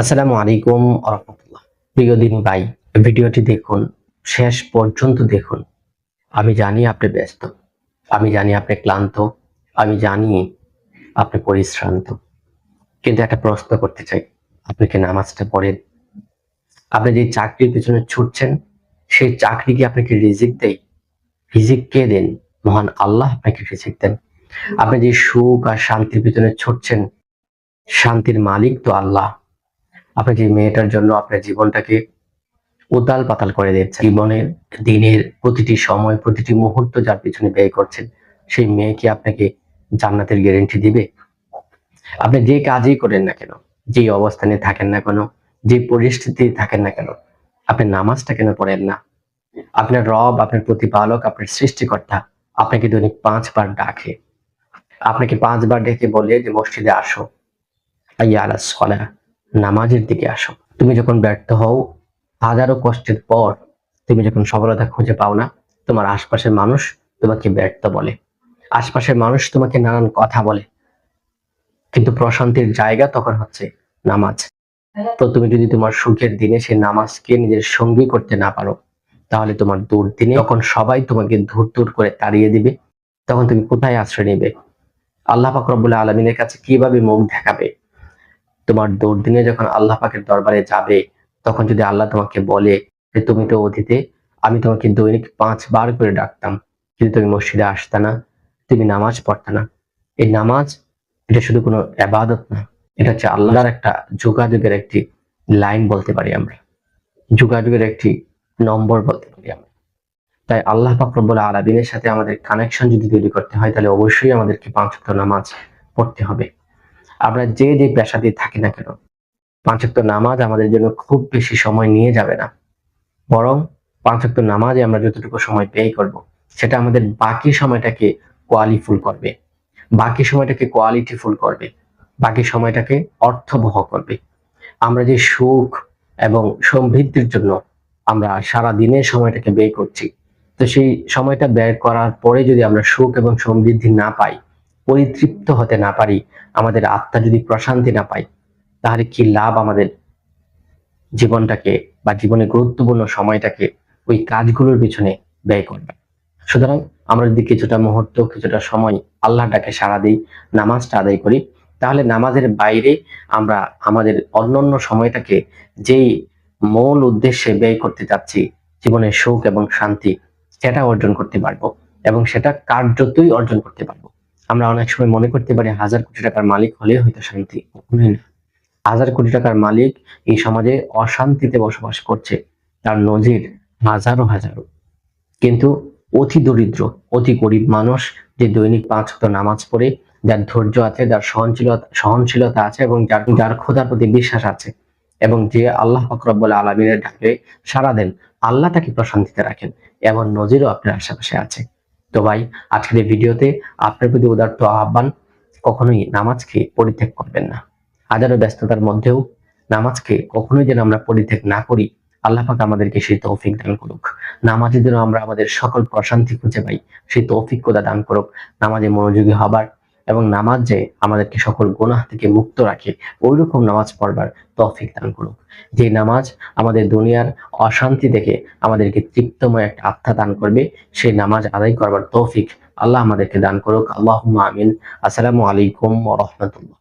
আসসালামু আলাইকুম আরহামতুল্লাহ প্রিয় দিন ভাই, ভিডিওটি দেখুন, শেষ পর্যন্ত দেখুন। আমি জানি আপনি ব্যস্ত, আমি জানি আপনি ক্লান্ত, আমি জানি আপনি পরিশ্রান্ত। কিন্তু একটা প্রশ্ন করতে চাই, আপনি কি নামাজটা পড়েন? আপনি যে চাকরির পিছনে ছুটছেন, সেই চাকরি কি আপনাকে রিজিক দেয়? রিজিক কে দেন? মহান আল্লাহ আপনাকে রিজিক দেন। আপনি যে সুখ আর শান্তির পিছনে ছুটছেন, শান্তির মালিক তো আল্লাহ। আপনি যে মেয়েটার জন্য আপনার জীবনটাকে উতাল পাতাল করে দিচ্ছেন জীবনের দিনের প্রতিটি সময়, প্রতিটি মুহূর্ত যার পিছনে ব্যয় করছেন, সেই মেয়ে কি আপনাকে জান্নাতের গ্যারেন্টি দিবে? আপনি যে কাজই করেন না কেন, যে অবস্থানে থাকেন না কেন, যে পরিস্থিতি থাকেন না কেন, আপনি নামাজটা কেন পড়েন না? আপনার রব, আপনার প্রতিপালক, আপনার সৃষ্টিকর্তা আপনাকে দৈনিক পাঁচবার ডাকে। আপনাকে পাঁচবার ডেকে বলে যে, মসজিদে আসো। আইয়া আলা সলা নামাজের দিকে আসো। তুমি যখন ব্যর্থ হও, হাজারো কষ্টের পর তুমি যখন সফলতা খুঁজে পাও না, তোমার আশপাশের মানুষ তোমাকে ব্যর্থ বলে। আশপাশের মানুষ তোমাকে নানান কথা বলে। কিন্তু প্রশান্তির জায়গা তখন হচ্ছে নামাজ। তো তুমি যদি তোমার সুখের দিনে সেই নামাজকে নিজের সঙ্গী করতে না পারো, তাহলে তোমার দুর্দিনে তখন সবাই তোমাকে ধূর ধূর করে তাড়িয়ে দিবে, তখন তুমি কোথায় আশ্রয় নেবে? আল্লাহ পাক রব্বুল আলমিনের কাছে কীভাবে মুখ দেখাবে? তোমার দুর্দিনে যখন আল্লাহ পাকের দরবারে যাবে, তখন যদি আল্লাহ তোমাকে বলে যে, তুমি তো অতীতে, আমি তোমাকে দৈনিক পাঁচবার করে ডাকতাম, কিন্তু তুমি মসজিদে আসতে না, তুমি নামাজ পড়তে না। এই নামাজ, এটা শুধু কোনো আবাদত না, এটা হচ্ছে আল্লাহর একটা যোগাযোগের একটি লাইন বলতে পারি আমরা। যোগাযোগের একটি নম্বর বলতে পারি আমরা। তাই আল্লাহ পাক রব্বুল আলামিনের সাথে আমাদের কানেকশন যদি তৈরি করতে হয়, তাহলে অবশ্যই আমাদেরকে পাঁচ নামাজ পড়তে হবে। আমরা যে যে পেশাতে থাকি না কেন পাঁচক্ত নামাজ আমাদের জন্য খুব বেশি সময় নিয়ে যাবে না। বরং পাঁচক্ত নামাজে আমরা যতটুকু সময় ব্যয় করব, সেটা আমাদের বাকি সময়টাকে কোয়ালিফুল করবে। বাকি সময়টাকে কোয়ালিটিফুল করবে। বাকি সময়টাকে অর্থবহ করবে। আমরা যে সুখ এবং সমৃদ্ধির জন্য আমরা সারা দিনের সময়টাকে ব্যয় করছি, তো সেই সময়টা ব্যয় করার পরে যদি আমরা সুখ এবং সমৃদ্ধি না পাই পরিতৃপ্ত হতে না পারি, আমাদের আত্মা যদি প্রশান্তি না পায়, তাহলে কি লাভ আমাদের জীবনটাকে বা জীবনের গুরুত্বপূর্ণ সময়টাকে ওই কাজগুলোর পিছনে ব্যয় করবে? সুতরাং আমরা যদি কিছুটা মুহূর্ত, কিছুটা সময় আল্লাহ ডাকে সাড়া দিই, নামাজটা আদায় করি, তাহলে নামাজের বাইরে আমরা আমাদের অন্য অন্য সময়টাকে যেই মূল উদ্দেশ্যে ব্যয় করতে চাচ্ছি জীবনের সুখ এবং শান্তি, সেটা অর্জন করতে পারব এবং সেটা কার্যতই অর্জন করতে পারব। আমরা অনেক সময় মনে করতে পারি হাজার কোটি টাকার মালিক হলে হয়তো শান্তি, কখনোই না। হাজার কোটি টাকার মালিক এই সমাজে অশান্তিতে বসবাস করছে, তার নজির হাজারো হাজারো। কিন্তু অতি দরিদ্র, অতি গরিব মানুষ যে দৈনিক পাঁচ হতো নামাজ পড়ে, যার ধৈর্য আছে, যার সহনশীলতা সহনশীলতা আছে এবং যার যার খোদার প্রতি বিশ্বাস আছে এবং যে আল্লাহ ফকরব্বুল আলমিনের ডাকে সারা দেন, আল্লাহ তাকে প্রশান্তিতে রাখেন। এমন নজিরও আপনার আশেপাশে আছে। তো ভাই, আজকের ভিডিওতে আপনার প্রতি উদার্ত আহ্বান, কখনোই নামাজকে পরিত্যাগ করবেন না। হাজারো ব্যস্ততার মধ্যেও নামাজকে কখনোই যেন আমরা পরিত্যাগ না করি, আল্লাহ পাক আমাদেরকে সেই তৌফিক দান করুক। নামাজের জন্য আমরা আমাদের সকল প্রশান্তি খুঁজে পাই, সেই তৌফিক কোদা দান করুক। নামাজে মনোযোগী হবার এবং নামাজ যে আমাদেরকে সকল গোনাহ থেকে মুক্ত রাখে ওই রকম নামাজ পড়বার তৌফিক দান করুক। যে নামাজ আমাদের দুনিয়ার অশান্তি দেখে আমাদেরকে তৃপ্তময় একটা আত্মা দান করবে সেই নামাজ আদায় করবার তৌফিক আল্লাহ আমাদেরকে দান করুক। আল্লাহ আমিন। আসসালামু আলাইকুম রহমতুল্লাহ।